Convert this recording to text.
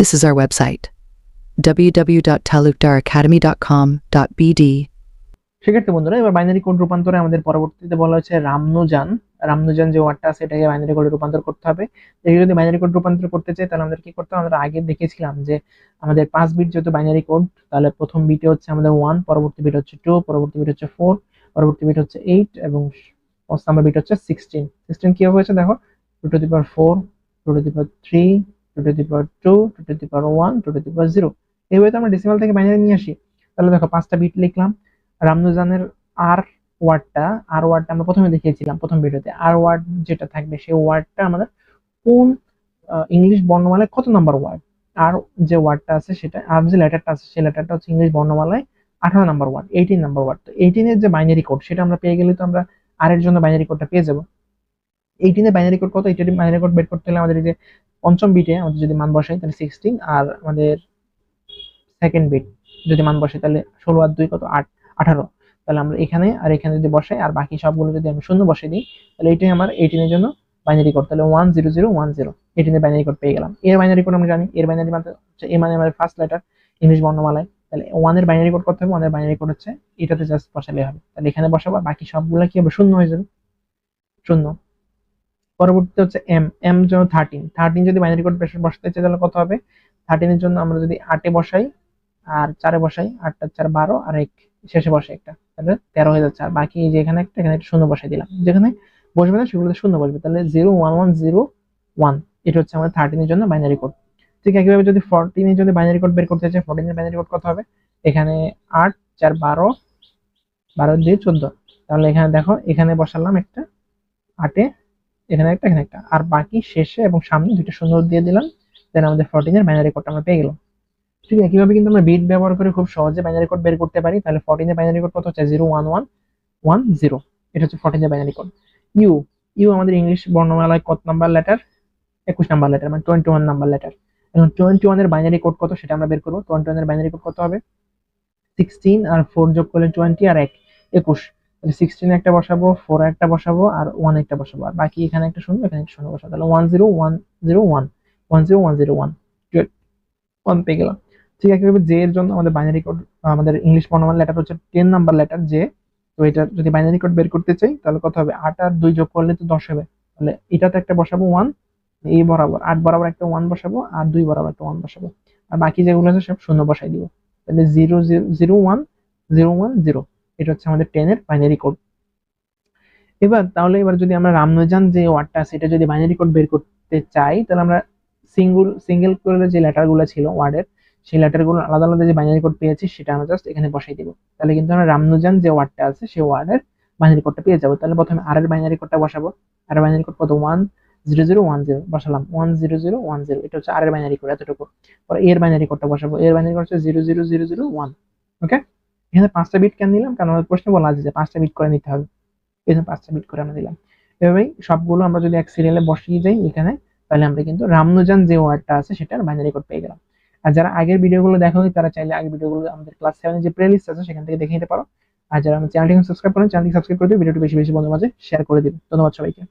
This is our website www.talukdaracademy.com.bd. সেক্ষেত্রে বন্ধুরা, এবার বাইনারি কোড রূপান্তরে আমাদের পরবর্তীতে বলা হচ্ছে রামনুজান। রামনুজান যে ওয়ার্ডটা আছে এটাকে বাইনারি কোডে রূপান্তর করতে হবে। এই যদি বাইনারি কোড রূপান্তর করতে চাই, তাহলে আমাদের কি করতে হবে? আমরা আগে দেখেছিলাম যে আমাদের পাঁচ বিট যেহেতু বাইনারি কোড তাহলে প্রথম বিটে হচ্ছে আমাদের ওয়ান পরবর্তী বিট হচ্ছে টু পরবর্তী বিট হচ্ছে ফোর পরবর্তী বিট হচ্ছে এইট এবং পাঁচ নাম্বার বিট হচ্ছে সিক্সটিন সিক্সটিন কি হয়েছে দেখো? Two to the power four two to the power three two to the power two two the power one two the power zero এইভাবে তো আমরা ডেসিমাল থেকে বাইনারি নিয়ে আসি। তাহলে দেখো, পাঁচটা বিট লিখলাম। রামনুজানের আর ওয়ার্ডটা আর ওয়ার্ডটা আমরা প্রথমে দেখিয়েছিলাম, প্রথম ভিডিওতে আর ওয়ার্ড যেটা থাকবে, সেই ওয়ার্ডটা আমাদের কোন ইংলিশ বর্ণমালায় কত নাম্বার ওয়ার্ড আর যে ওয়ার্ডটা আছে সেটা আর যে লেটারটা আছে, সেই লেটারটা হচ্ছে ইংলিশ বর্ণমালায় আঠারো number word eighteen number word তো এইটিনের যে বাইনারি কোড সেটা আমরা পেয়ে গেলে তো আমরা আর এর জন্য বাইনারি কোডটা পেয়ে যাব। এইটিনের বাইনারি কোড কত? এইটিনের বাইনারি কোড বের করতে হলে আমাদের এই যে পঞ্চম বিটে আমাদের যদি মান বসাই, তাহলে সিক্সটিন আর আমাদের সেকেন্ড বিট যদি মান বসাই, তাহলে ষোলো আর দুই কত? আট, আঠারো। তাহলে আমরা এখানে আর এখানে যদি বসাই, আর বাকি সবগুলো যদি আমি শূন্য বসে দিই, তাহলে এটাই আমার এইটিনের জন্য বাইনারি কোড তাহলে one zero zero one zero binary code পেয়ে গেলাম। এর বাইনারি কোড আমরা জানি, এর বাইনারি মানে হচ্ছে এ মানে আমাদের ফার্স্ট লেটার ইংলিশ বর্ণমালায়। তাহলে ওয়ানের বাইনারি কোড করতে হবে ওয়ানের বাইনারি কোড হচ্ছে, এটাতে জাস্ট বসালে হবে। তাহলে এখানে বসাবো বাকি সবগুলো কি হবে? শূন্য হয়ে যাবে। শূন্য। পরবর্তীতে হচ্ছে এম এম জন্য থার্টিন থার্টিন যদি বাইনারি কোড বসাতে চাই, তাহলে কত হবে? থার্টিনের জন্য আমরা যদি আটে বসাই, আর চারে বসাই আটটা চার বারো, আর এক শেষে বসে একটা, তাহলে তেরো হয়ে যাচ্ছে। আর বাকি যে এখানে একটা এখানে একটা শূন্য বসাই দিলাম। যেখানে বসবে না, সেগুলোতে শূন্য বসবে। তাহলে zero one one zero one এটা হচ্ছে আমাদের থার্টিনের জন্য বাইনারি কোড ঠিক একইভাবে যদি ফোরটিনের জন্য বাইনারি কোড বের করতে চাই ফোরটিনের বাইনারি কোড কত হবে? এখানে আট, চার, বারো বারো দিয়ে চোদ্দ। তাহলে এখানে দেখো, এখানে বসালাম একটা, আটে এখানে একটা এখানে একটা। আর বাকি শেষে এবং সামনে দুটো শূন্য দিয়ে দিলাম দেন আমাদের ফোরটিনের বাইনারি কোডটা আমরা পেয়ে গেলাম। ঠিক আছে একইভাবে কিন্তু আমরা বিট ব্যবহার করে খুব সহজে বাইনারি কোড বের করতে পারি, তাহলে ফোরটিনের বাইনারি কোড কত হচ্ছে? Zero one one one zero এটা হচ্ছে ফোরটিনের বাইনারি কোড ইউ ইউ আমাদের ইংলিশ বর্ণমালায় কত নাম্বার লেটার একুশ নাম্বার লেটার মানে টোয়েন্টি ওয়ান নাম্বার লেটার এখন টোয়েন্টি ওয়ানের বাইনারি কোড কত সেটা আমরা বের করব। টোয়েন্টি ওয়ানের বাইনারি কোড কত হবে? সিক্সটিন আর ফোর যোগ করলে টোয়েন্টি আর এক, একুশ। সিক্সটিন একটা বসাবো ফোর একটা বসাবো, আর ওয়ান একটা বসাবো। আর বাকি এখানে একটা শূন্য, এখানে একটা শূন্য বসাবো। তাহলে one zero one zero one one zero one zero one one পেয়ে গেলাম। ঠিক একইভাবে জে এর জন্য আমাদের বাইনারি কোড আমাদের ইংলিশ বর্ণমালা লেটার হচ্ছে টেন নাম্বার লেটার জে তো এটা যদি বাইনারি কোড বের করতে চাই, তাহলে কত হবে? আট আর দুই যোগ করলে তো দশ হবে। তাহলে এটাতে একটা বসাবো ওয়ান এই বরাবর। আট বরাবর একটা ওয়ান বসাবো, আর দুই বরাবর একটা ওয়ান বসাবো। আর বাকি যেগুলো আছে সব শূন্য বসাই দিব। তাহলে zero zero one zero one zero এটা হচ্ছে আমাদের টেনের বাইনারি কোড এবার তাহলে এবার যদি আমরা রামনুজান যে ওয়ার্ডটা এটা যদি বাইনারি কোড বের করতে চাই, তাহলে আমরা সিঙ্গল সিঙ্গেল করে যে লেটারগুলো ছিল ওয়ার্ডের সেই লেটারগুলো আলাদা আলাদা যে বাইনারি কোড পেয়েছি, সেটা আমরা জাস্ট এখানে বসাই দিব। তাহলে কিন্তু আমরা রামনুজান যে ওয়ার্ডটা আছে, সেই ওয়ার্ডের বাইনারি কোডটা পেয়ে যাব। তাহলে প্রথমে আর এর বাইনারি কোডটা বসাবো। আর বাইনারি কোড কত? One zero zero one zero বসালাম। One zero zero one zero এটা হচ্ছে আর এর বাইনারি কোড এতটুকু। পরে এর বাইনারি কোডটা বসাবো। এর বাইনারি কোড হচ্ছে zero zero zero zero one okay এখানে পাঁচটা বিট কেন নিলাম? কারণ আমাদের প্রশ্নে বলা আছে যে পাঁচটা বিট করে নিতে হবে। এখানে পাঁচটা বিট করে আমরা দিলাম। এভাবেই সবগুলো আমরা যদি এক সিরিয়ালে বসিয়ে যাই এখানে, তাহলে আমরা কিন্তু রামনুজান যে ওয়ার্ডটা আছে সেটার বাইনারি কোড পেয়ে গেলাম। আর যারা আগের ভিডিওগুলো দেখো তারা চাইলে আগের ভিডিওগুলো আমাদের ক্লাস সেভেনের যে প্লেলিস্ট আছে সেখান থেকে দেখে নিতে পারো। আর যারা আমার চ্যানেলটিকে সাবস্ক্রাইব করেন চ্যানেলটি সাবস্ক্রাইব করে দিও, ভিডিওটি বেশি বেশি বন্ধুর মাঝে শেয়ার করে দিবে ধন্যবাদ সবাইকে।